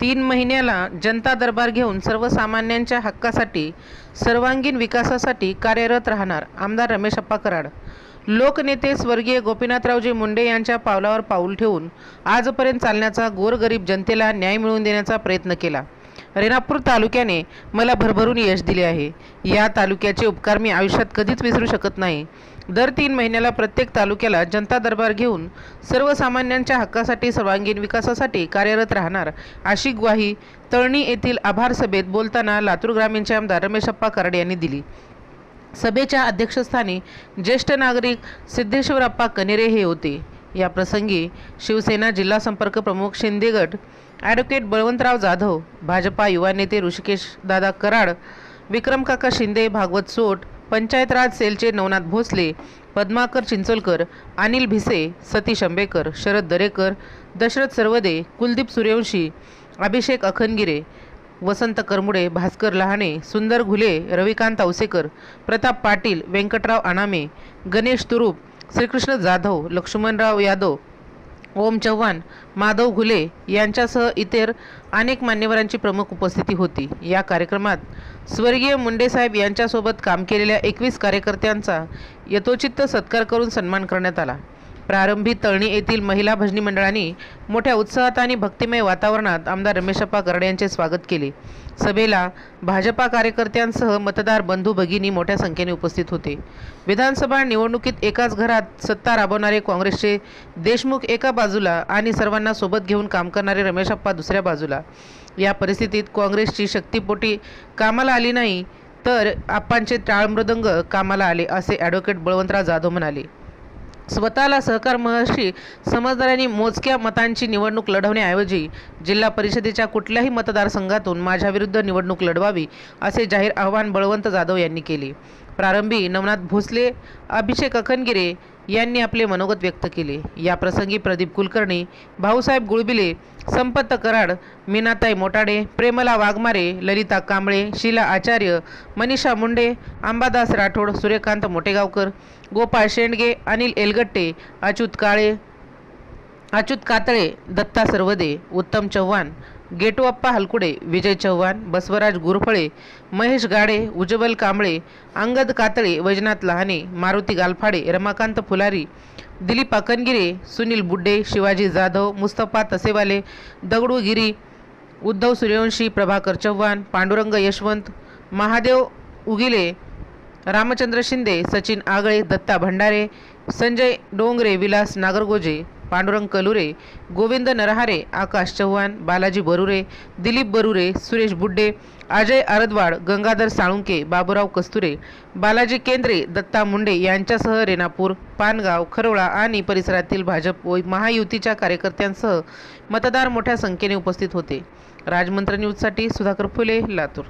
तीन महिन्याला जनता दरबार घेऊन सर्वसामान्यांच्या हक्कासाठी सर्वांगीण विकासासाठी कार्यरत राहणार आमदार रमेश अप्पा कराड लोकनेते स्वर्गीय गोपीनाथरावजी मुंडे यांच्या पावलावर पाऊल ठेवून आजपर्यंत चालण्याचा गोरगरीब जनतेला न्याय मिळवून देण्याचा प्रयत्न केला. रेणापूर तालुक्याने मला भरभरून यश दिले आहे. या तालुक्याचे उपकार मी आयुष्यात कधीच विसरू शकत नाही. दर तीन महिन्याला प्रत्येक तालुक्याला जनता दरबार घेऊन सर्वसामान्यांच्या हक्कासाठी सर्वांगीण विकासासाठी कार्यरत राहणार अशी ग्वाही तळणी येथील आभार सभेत बोलताना लातूर ग्रामीणचे आमदार रमेशप्पा कराडे यांनी दिली. सभेच्या अध्यक्षस्थानी ज्येष्ठ नागरिक सिद्धेश्वरप्पा कनेरे हे होते. या प्रसंगी शिवसेना जिल्हा संपर्क प्रमुख शिंदे गट ॲडव्होकेट बळवंतराव जाधव भाजपा युवा नेते ऋषिकेश दादा कराड विक्रम काका शिंदे भागवत सोट पंचायत राज सेलचे नवनाथ भोसले पद्माकर चिंचोलकर अनिल भिसे सतीश आंबेकर शरद दरेकर दशरथ सर्वदे कुलदीप सूर्यवंशी अभिषेक अखनगिरे वसंत करमुडे भास्कर लहाणे सुंदर घुले रविकांत औसेकर प्रताप पाटील व्यंकटराव अनामे गणेश तुरूप श्रीकृष्ण जाधव लक्ष्मणराव यादव ओम चव्हाण माधव घुले यांच्यासह इतर अनेक मान्यवरांची प्रमुख उपस्थिती होती. या कार्यक्रमात स्वर्गीय मुंडेसाहेब यांच्यासोबत काम केलेल्या एकवीस कार्यकर्त्यांचा यथोचित सत्कार करून सन्मान करण्यात आला. प्रारंभी तळणी येथील महिला भजनी मंडळांनी मोठ्या उत्साहात आणि भक्तिमय वातावरणात आमदार रमेशप्पा करडे यांचे स्वागत केले. सभेला भाजपा कार्यकर्त्यांसह मतदार बंधू भगिनी मोठ्या संख्येने उपस्थित होते. विधानसभा निवडणुकीत एकाच घरात सत्ता राबवणारे काँग्रेसचे देशमुख एका बाजूला आणि सर्वांना सोबत घेऊन काम करणारे रमेशप्पा दुसऱ्या बाजूला. या परिस्थितीत काँग्रेसची शक्तीपोटी कामाला आली नाही तर आप्पांचे टाळमृदंग कामाला आले असे ॲडव्होकेट बळवंतराव जाधव म्हणाले. स्वतःला सहकार महर्षी समजदारांनी मोजक्या मतांची निवडणूक लढवण्याऐवजी जिल्हा परिषदेच्या कुठल्याही मतदारसंघातून माझ्याविरुद्ध निवडणूक लढवावी असे जाहीर आव्हान बळवंत जाधव यांनी केले. प्रारंभी नवनाथ भोसले अभिषेक अखनगिरे यांनी आपले मनोगत व्यक्त केले. या प्रसंगी प्रदीप कुलकर्णी भाऊसाहेब गुळबिले संपत कराड मीनाताई मोटाडे प्रेमला वाघमारे ललिता कांबळे शीला आचार्य मनीषा मुंडे अंबादास राठोड सूर्यकांत मोटेगावकर गोपाळ शेंडगे अनिल एलगट्टे अच्युत काळे अच्युत कातळे दत्ता सर्वदे उत्तम चव्हाण गेटूअप्पा हलकुडे विजय चव्हाण बसवराज गुरफळे महेश गाडे उज्ज्वल कांबळे अंगद कातळे वैजनाथ लहाने मारुती गालफाडे रमाकांत फुलारी दिलीप अकनगिरे सुनील बुड्डे शिवाजी जाधव मुस्तफा तसेवाले दगडू गिरी उद्धव सूर्यवंशी प्रभाकर चव्हाण पांडुरंग यशवंत महादेव उगिले रामचंद्र शिंदे सचिन आगळे दत्ता भंडारे संजय डोंगरे विलास नागरगोजे पांडुरंग कलुरे गोविंद नरहारे आकाश चव्हाण बालाजी बरुरे दिलीप बरुरे सुरेश बुड्डे अजय आरदवाड गंगाधर साळुंके बाबुराव कस्तुरे बालाजी केंद्रे दत्ता मुंडे यांच्यासह रेणापूर पानगाव खरोळा आणि परिसरातील भाजप व महायुतीच्या कार्यकर्त्यांसह मतदार मोठ्या संख्येने उपस्थित होते. राजमंत्र न्यूजसाठी सुधाकर फुले लातूर.